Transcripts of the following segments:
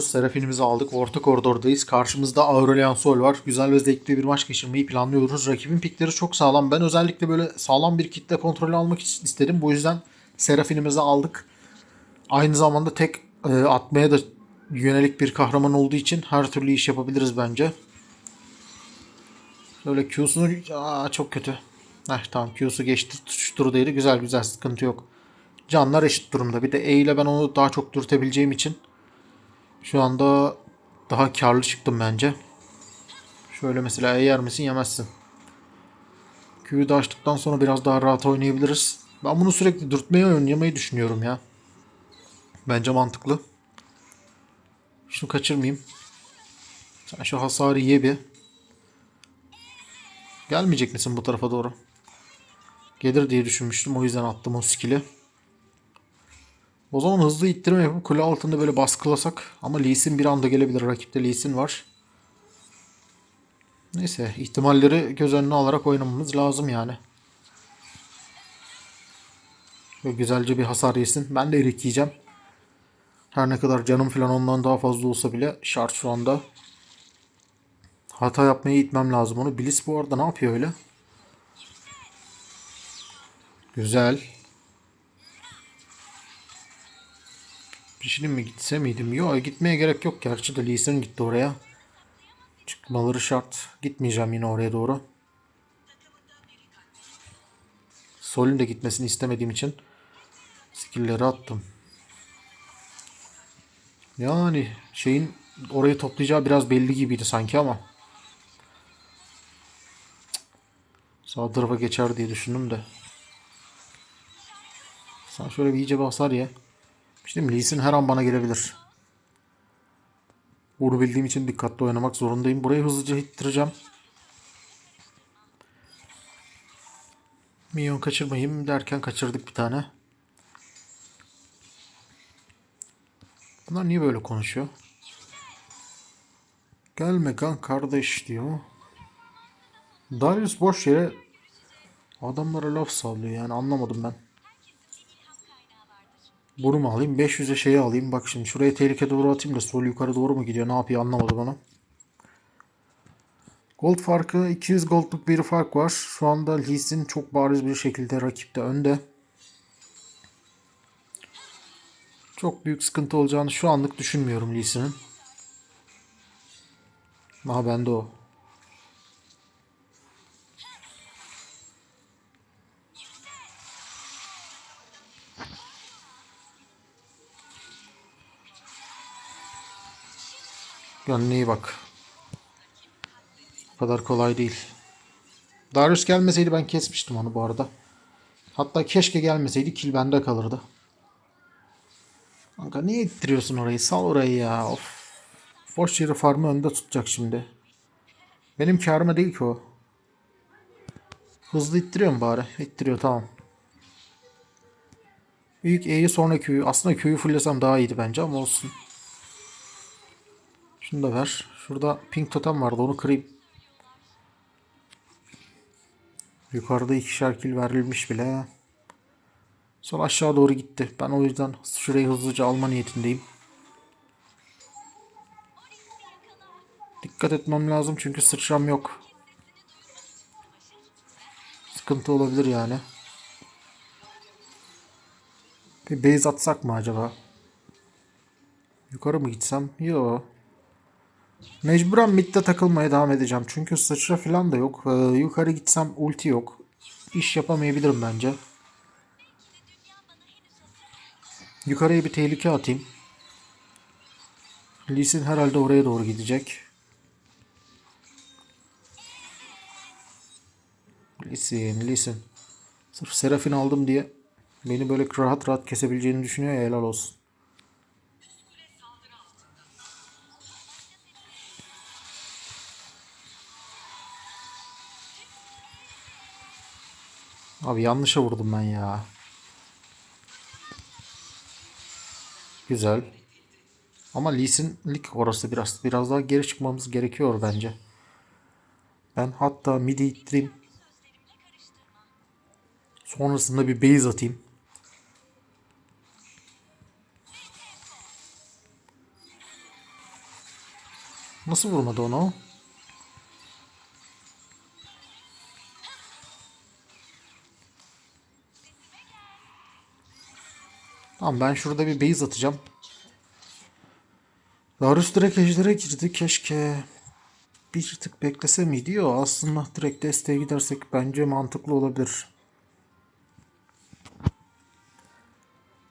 Serafinimizi aldık. Orta koridordayız. Karşımızda Aurelion Sol var. Güzel ve zevkli bir maç geçirmeyi planlıyoruz. Rakibin pikleri çok sağlam. Ben özellikle böyle sağlam bir kitle kontrolü almak istedim. Bu yüzden Serafinimizi aldık. Aynı zamanda tek e, atmaya da yönelik bir kahraman olduğu için her türlü iş yapabiliriz bence. Şöyle Q'sunu Aa, çok kötü. Heh, tamam Q'su geçti. Tuş durudaydı. Güzel güzel sıkıntı yok. Canlar eşit durumda. Bir de E ile ben onu daha çok dürtebileceğim için şu anda daha karlı çıktım bence. Şöyle mesela yer misin yemezsin. Q'yu da açtıktan sonra biraz daha rahat oynayabiliriz. Ben bunu sürekli dürtmeye oynamayı düşünüyorum ya. Bence mantıklı. Şunu kaçırmayayım. Sen şu hasarı ye bir. Gelmeyecek misin bu tarafa doğru? Gelir diye düşünmüştüm. O yüzden attım o skill'i. O zaman hızlı ittirme yapıp kule altında böyle baskılasak. Ama Lee bir anda gelebilir. Rakipte Lee var. Neyse ihtimalleri göz önüne alarak oynamamız lazım yani. Şöyle güzelce bir hasar yesin. Ben de erik yiyeceğim. Her ne kadar canım falan ondan daha fazla olsa bile şart şu anda. Hata yapmaya itmem lazım onu. Bliss bu arada ne yapıyor öyle? Güzel. Pişinin mi gitse miydim? Yok gitmeye gerek yok. Gerçi de Lee Sin gitti oraya. Çıkmaları şart. Gitmeyeceğim yine oraya doğru. Sol'ün de gitmesini istemediğim için skill'leri attım. Yani şeyin orayı toplayacağı biraz belli gibiydi sanki ama. Sağ tarafa geçer diye düşündüm de. Sen şöyle bir iyice bir hasar. İşte Lee Sin her an bana gelebilir. Bunu bildiğim için dikkatli oynamak zorundayım. Burayı hızlıca hittireceğim. Minyon kaçırmayayım derken kaçırdık bir tane. Bunlar niye böyle konuşuyor? Gelme kan kardeş diyor. Darius boş yere adamlara laf sallıyor yani anlamadım ben. Bunu mu alayım? 500'e şeyi alayım. Bak şimdi şuraya tehlike doğru atayım da sol yukarı doğru mu gidiyor? Ne yapıyor anlamadım onu. Gold farkı 200 goldluk bir fark var. Şu anda Lee Sin çok bariz bir şekilde rakipte önde. Çok büyük sıkıntı olacağını şu anlık düşünmüyorum Lee Sin'in. Aha bende o. Kendine iyi bak. O kadar kolay değil. Darius gelmeseydi ben kesmiştim onu bu arada. Hatta keşke gelmeseydi kill bende kalırdı. Kanka niye ittiriyorsun orayı? Sal orayı ya. Of. Boş yere farmı önde tutacak şimdi. Benim karıma değil ki o. Hızlı ittiriyor mu bari? İttiriyor tamam. Büyük E'yi sonra Q'yu. Aslında Q'yu fullesem daha iyiydi bence ama olsun. Şunu da ver. Şurada pink totem vardı onu kırayım. Yukarıda ikişer kill verilmiş bile. Sol aşağı doğru gitti. Ben o yüzden şurayı hızlıca alma niyetindeyim. Dikkat etmem lazım çünkü sıçram yok. Sıkıntı olabilir yani. Bir base atsak mı acaba? Yukarı mı gitsem? Yok. Mecburen midde takılmaya devam edeceğim. Çünkü sıçra falan da yok. Ee, yukarı gitsem ulti yok. İş yapamayabilirim bence. Yukarıya bir tehlike atayım. Lee Sin herhalde oraya doğru gidecek. Lee Sin, Lee Sin. Sırf Serafin aldım diye beni böyle rahat rahat kesebileceğini düşünüyor ya helal olsun. Abi yanlışa vurdum ben ya. Güzel. Ama Lee Sin'lik orası biraz. Biraz daha geri çıkmamız gerekiyor bence. Ben hatta midi ittireyim. Sonrasında bir base atayım. Nasıl vurmadı onu? Tamam ben şurada bir base atacağım. Darius direkt ejdere girdi. Keşke bir tık beklese miydi? Yok aslında direkt desteğe gidersek bence mantıklı olabilir.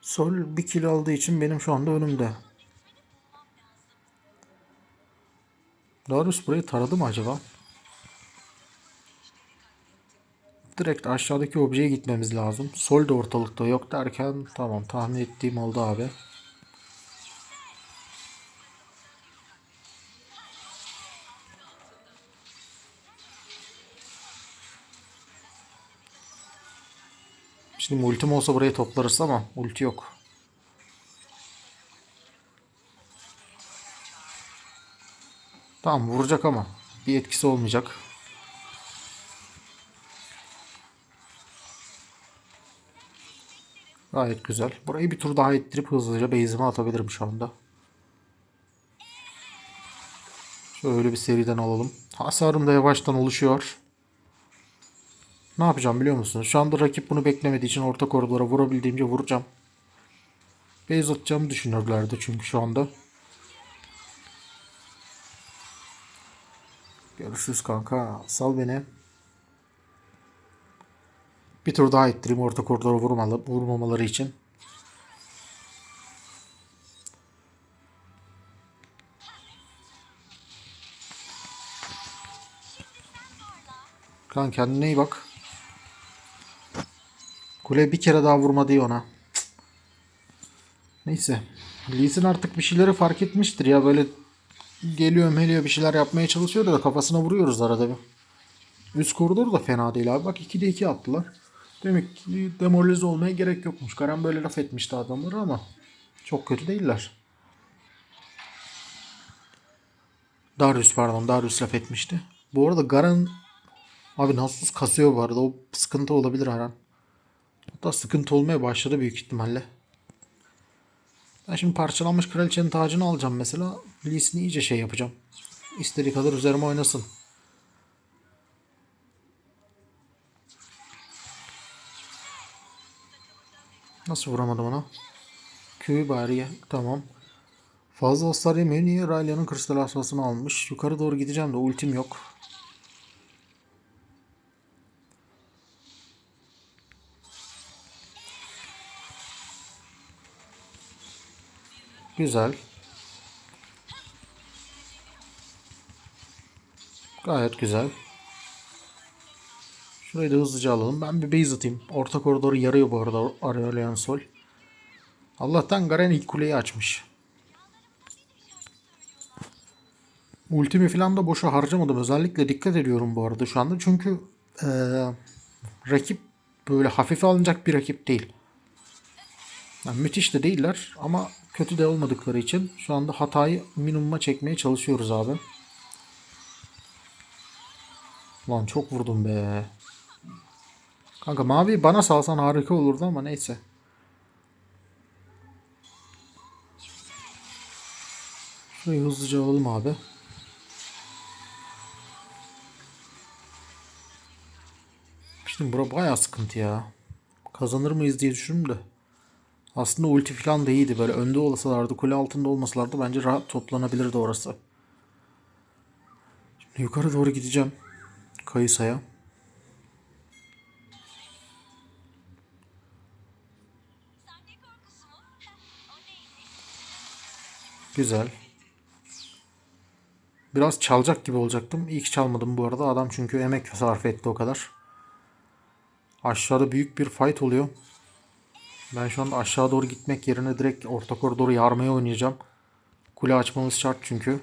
Sol bir kill aldığı için benim şu anda önümde. Darius burayı taradı mı acaba? Direkt aşağıdaki objeye gitmemiz lazım. Sol de ortalıkta yok derken tamam tahmin ettiğim oldu abi. Şimdi ultim olsa burayı toplarız ama ulti yok. Tamam vuracak ama bir etkisi olmayacak. Gayet güzel. Burayı bir tur daha ettirip hızlıca base'ime atabilirim şu anda. Şöyle bir seriden alalım. Hasarım da yavaştan oluşuyor. Ne yapacağım biliyor musunuz? Şu anda rakip bunu beklemediği için orta koridora vurabildiğimce vuracağım. Base atacağımı düşünürlerdi çünkü şu anda. Görüşürüz kanka. Sal beni. Bir tur daha ettireyim orta koridora vurmalı, vurmamaları için. Kan kendine iyi bak. Kule bir kere daha vurma diyor ona. Neyse. Lee Sin artık bir şeyleri fark etmiştir ya böyle geliyor meliyor bir şeyler yapmaya çalışıyor da kafasına vuruyoruz arada bir. Üst koridor da fena değil abi. Bak 2'de 2 attılar. Demek ki demoralize olmaya gerek yokmuş. Garen böyle laf etmişti adamları ama çok kötü değiller. Darius pardon Darius laf etmişti. Bu arada Garen abi Nasus kasıyor bu arada. O sıkıntı olabilir her an. Hatta sıkıntı olmaya başladı büyük ihtimalle. Ben şimdi parçalanmış kraliçenin tacını alacağım mesela. Lee Sin'i iyice şey yapacağım. İstediği kadar üzerime oynasın. Nasıl vuramadım ona? Q'yu bari ye. Tamam. Fazla hasar yemiyor. Niye? Ralya'nın kristal asasını almış. Yukarı doğru gideceğim de ultim yok. Güzel. Gayet güzel. Şurayı da hızlıca alalım. Ben bir base atayım. Orta koridoru yarıyor bu arada Aurelion Sol. Allah'tan Garen ilk kuleyi açmış. Ultimi falan da boşa harcamadım. Özellikle dikkat ediyorum bu arada şu anda. Çünkü eee, rakip böyle hafife alınacak bir rakip değil. Yani müthiş de değiller ama kötü de olmadıkları için şu anda hatayı minimuma çekmeye çalışıyoruz abi. Lan çok vurdum be. Kanka mavi bana salsan harika olurdu ama neyse. Şurayı hızlıca alalım abi. Şimdi bura bayağı sıkıntı ya. Kazanır mıyız diye düşündüm de. Aslında ulti falan da iyiydi. Böyle önde olsalardı, kule altında olmasalardı bence rahat toplanabilirdi orası. Şimdi yukarı doğru gideceğim. Kayısa'ya. Güzel. Biraz çalacak gibi olacaktım. İyi ki çalmadım bu arada. Adam çünkü emek sarf etti o kadar. Aşağıda büyük bir fight oluyor. Ben şu anda aşağı doğru gitmek yerine direkt orta koridoru yarmaya oynayacağım. Kule açmamız şart çünkü.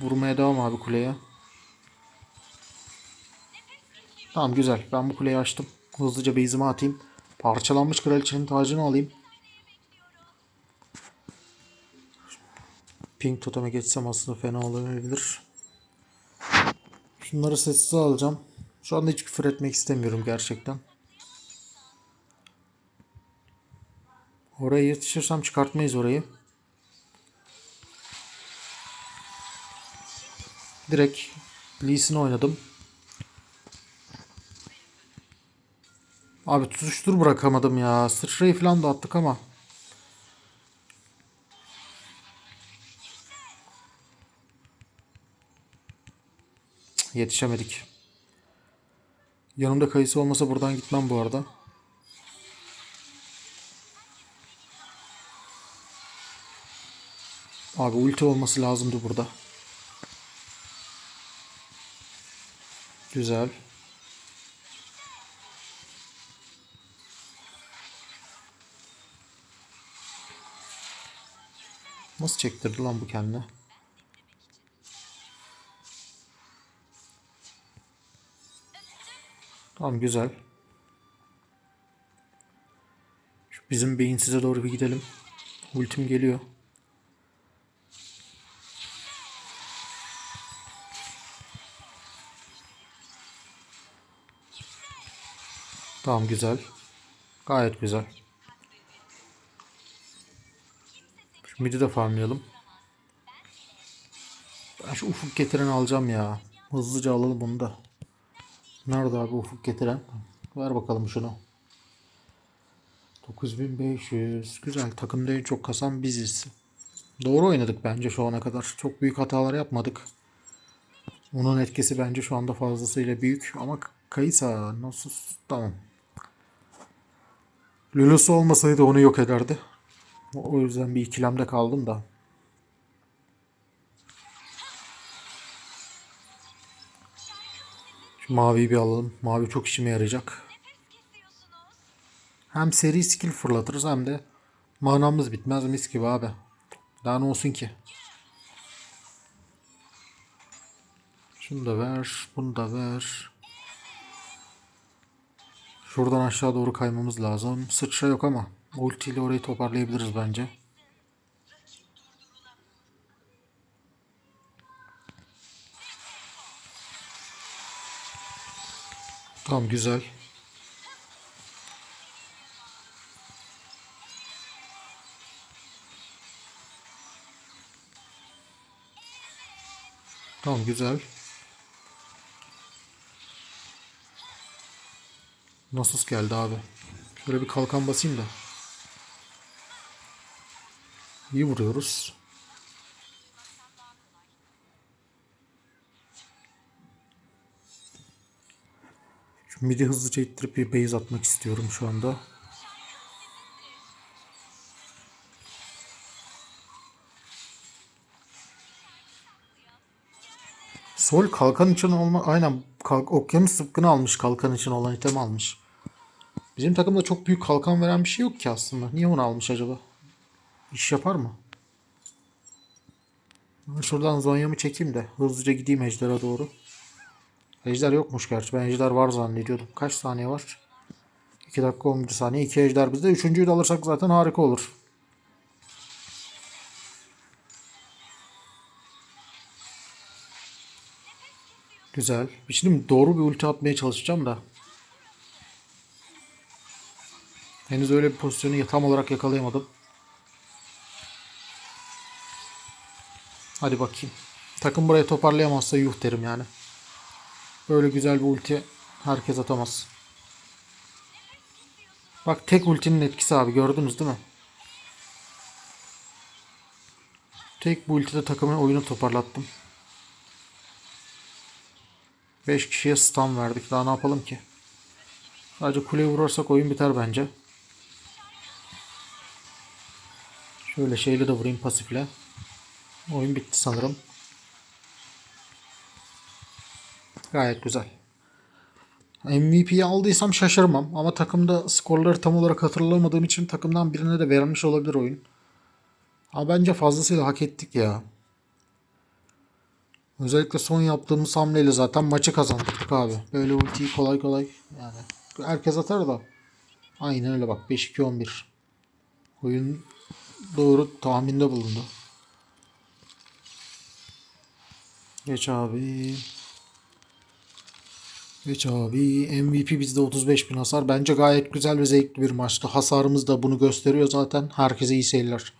Vurmaya devam abi kuleye. Tamam güzel. Ben bu kuleyi açtım. Hızlıca base'ime atayım. Parçalanmış kraliçenin tacını alayım. Pink toteme geçsem aslında fena olabilir. Şunları sessiz alacağım. Şu anda hiç küfür etmek istemiyorum gerçekten. Oraya yetişirsem çıkartmayız orayı. Direkt Lee'sini oynadım. Abi tutuştur bırakamadım ya. Sıçrayı falan da attık ama. Yetişemedik. Yanımda kayısı olmasa buradan gitmem bu arada. Abi ulti olması lazımdı burada. Güzel. Nasıl çektirdi lan bu kendine? Tamam güzel. Şu bizim beyinsize doğru bir gidelim. Ultim geliyor. Tamam güzel. Gayet güzel. Şu midi de farmlayalım. Ben şu ufuk getiren alacağım ya. Hızlıca alalım bunu da. Nerede abi ufuk getiren? Ver bakalım şunu. 9500. Güzel. Takımda en çok kasan biziz. Doğru oynadık bence şu ana kadar. Çok büyük hatalar yapmadık. Onun etkisi bence şu anda fazlasıyla büyük. Ama Kaysa nasıl? Tamam. Lulusu olmasaydı onu yok ederdi. O yüzden bir ikilemde kaldım da. Şu maviyi bir alalım. Mavi çok işime yarayacak. Hem seri skill fırlatırız hem de manamız bitmez mis gibi abi. Daha ne olsun ki? Şunu da ver, bunu da ver. Şuradan aşağı doğru kaymamız lazım. Sıçra yok ama ultiyle orayı toparlayabiliriz bence. Tamam güzel. Tamam güzel. Nasus geldi abi. Şöyle bir kalkan basayım da. İyi vuruyoruz. Şu midi hızlıca ittirip bir base atmak istiyorum şu anda. Sol kalkan için olma aynen kalk, okyanus sıpkını almış kalkan için olan item almış. Bizim takımda çok büyük kalkan veren bir şey yok ki aslında. Niye onu almış acaba? İş yapar mı? Şuradan Zonya'mı çekeyim de hızlıca gideyim Ejder'e doğru. Ejder yokmuş gerçi. Ben Ejder var zannediyordum. Kaç saniye var? 2 dakika 11 saniye. 2 Ejder bizde. Üçüncüyü de alırsak zaten harika olur. Güzel. Şimdi doğru bir ulti atmaya çalışacağım da. Henüz öyle bir pozisyonu tam olarak yakalayamadım. Hadi bakayım. Takım burayı toparlayamazsa yuh derim yani. Böyle güzel bir ulti herkes atamaz. Bak tek ultinin etkisi abi gördünüz değil mi? Tek bu ultide takımın oyunu toparlattım. 5 kişiye stun verdik. Daha ne yapalım ki? Sadece kuleye vurursak oyun biter bence. Şöyle şeyle de vurayım pasifle. Oyun bitti sanırım. Gayet güzel. MVP'yi aldıysam şaşırmam ama takımda skorları tam olarak hatırlamadığım için takımdan birine de verilmiş olabilir oyun. Ama bence fazlasıyla hak ettik ya. Özellikle son yaptığımız hamleyle zaten maçı kazandık abi. Böyle ultiyi kolay kolay yani herkes atar da. Aynen öyle bak 5-2-11. Oyun doğru tahminde bulundu. Geç abi. Geç abi. MVP bizde 35 bin hasar. Bence gayet güzel ve zevkli bir maçtı. Hasarımız da bunu gösteriyor zaten. Herkese iyi seyirler.